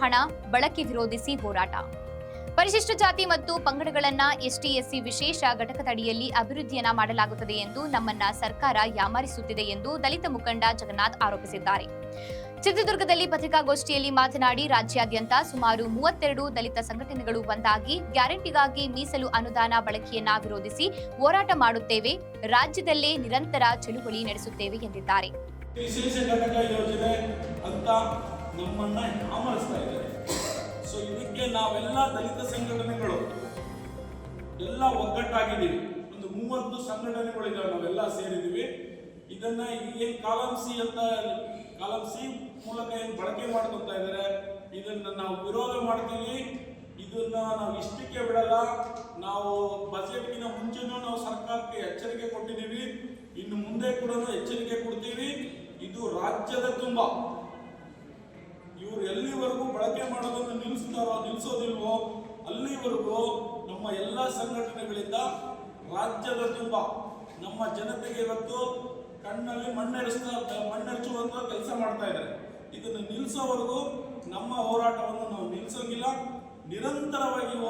ಹಣ ಬಳಕೆ ವಿರೋಧಿಸಿ ಹೋರಾಟ. ಪರಿಶಿಷ್ಟ ಜಾತಿ ಮತ್ತು ಪಂಗಡಗಳನ್ನ ಎಸ್ಟಿ ಎಸ್ಸಿ ವಿಶೇಷ ಘಟಕದಡಿಯಲ್ಲಿ ಅಭಿವೃದ್ಧಿಯನ್ನ ಮಾಡಲಾಗುತ್ತದೆ ಎಂದು ನಮ್ಮನ್ನ ಸರ್ಕಾರ ಯಾಮಾರಿಸುತ್ತಿದೆ ಎಂದು ದಲಿತ ಮುಖಂಡ ಜಗನ್ನಾಥ್ ಆರೋಪಿಸಿದ್ದಾರೆ. ಚಿತ್ರದುರ್ಗದಲ್ಲಿ ಪತ್ರಿಕಾಗೋಷ್ಠಿಯಲ್ಲಿ ಮಾತನಾಡಿ, ರಾಜ್ಯಾದ್ಯಂತ ಸುಮಾರು ಮೂವತ್ತೆರಡು ದಲಿತ ಸಂಘಟನೆಗಳು ಒಂದಾಗಿ ಗ್ಯಾರಂಟಿಗಾಗಿ ಮೀಸಲು ಅನುದಾನ ಬಳಕೆಯನ್ನ ವಿರೋಧಿಸಿ ಹೋರಾಟ ಮಾಡುತ್ತೇವೆ, ರಾಜ್ಯದಲ್ಲೇ ನಿರಂತರ ಚಳುವಳಿ ನಡೆಸುತ್ತೇವೆ ಎಂದಿದ್ದಾರೆ. ನಮ್ಮನ್ನ ಆಮರಿಸ್ತಾ ಇದ್ದಾರೆ? ಸೊ ಇದಕ್ಕೆ ನಾವೆಲ್ಲ ದಲಿತ ಸಂಘಟನೆಗಳು ಎಲ್ಲ ಒಗ್ಗಟ್ಟಾಗಿದ್ದೀವಿ. ಒಂದು ಮೂವತ್ತು ಸಂಘಟನೆಗಳಿದ್ದಾವೆ ನಾವೆಲ್ಲ ಸೇರಿದ್ದೀವಿ. ಇದನ್ನ ಏನ್ ಕಾಲಂ ಸಿ ಅಂತ ಕಾಲಂ ಸಿ ಮೂಲಕ ಏನ್ ಬಳಕೆ ಮಾಡ್ಕೊತಾ ಇದ್ದಾರೆ, ಇದನ್ನ ನಾವು ವಿರೋಧ ಮಾಡ್ತೀವಿ. ಇದನ್ನ ನಾವು ಇಷ್ಟಕ್ಕೆ ಬಿಡಲ್ಲ. ನಾವು ಬಜೆಟ್ಗಿನ ಮುಂಚೆನೂ ನಾವು ಸರ್ಕಾರಕ್ಕೆ ಎಚ್ಚರಿಕೆ ಕೊಟ್ಟಿದ್ದೀವಿ. ಇನ್ನು ಮುಂದೆ ಕೂಡ ಎಚ್ಚರಿಕೆ ಕೊಡ್ತೀವಿ. ಇದು ರಾಜ್ಯದ ತುಂಬ. ಇವರು ಎಲ್ಲಿವರೆಗೂ ಬಳಕೆ ಮಾಡೋದನ್ನು ನಿಲ್ಲಿಸ್ತಾರೋ ನಿಲ್ಲಿಸೋದಿಲ್ವೋ ಅಲ್ಲಿವರೆಗೂ ನಮ್ಮ ಎಲ್ಲ ಸಂಘಟನೆಗಳಿಂದ ರಾಜ್ಯದ ತುಂಬ, ನಮ್ಮ ಜನತೆಗೆ ಇವತ್ತು ಕಣ್ಣಲ್ಲಿ ಮಣ್ಣೆರಿಸ್ತಾ, ಮಣ್ಣೆರಚುವಂತ ಕೆಲಸ ಮಾಡ್ತಾ ಇದ್ದಾರೆ. ಇದನ್ನು ನಿಲ್ಲಿಸೋವರೆಗೂ ನಮ್ಮ ಹೋರಾಟವನ್ನು ನಾವು ನಿಲ್ಲಿಸೋಂಗಿಲ್ಲ ನಿರಂತರವಾಗಿ ಈ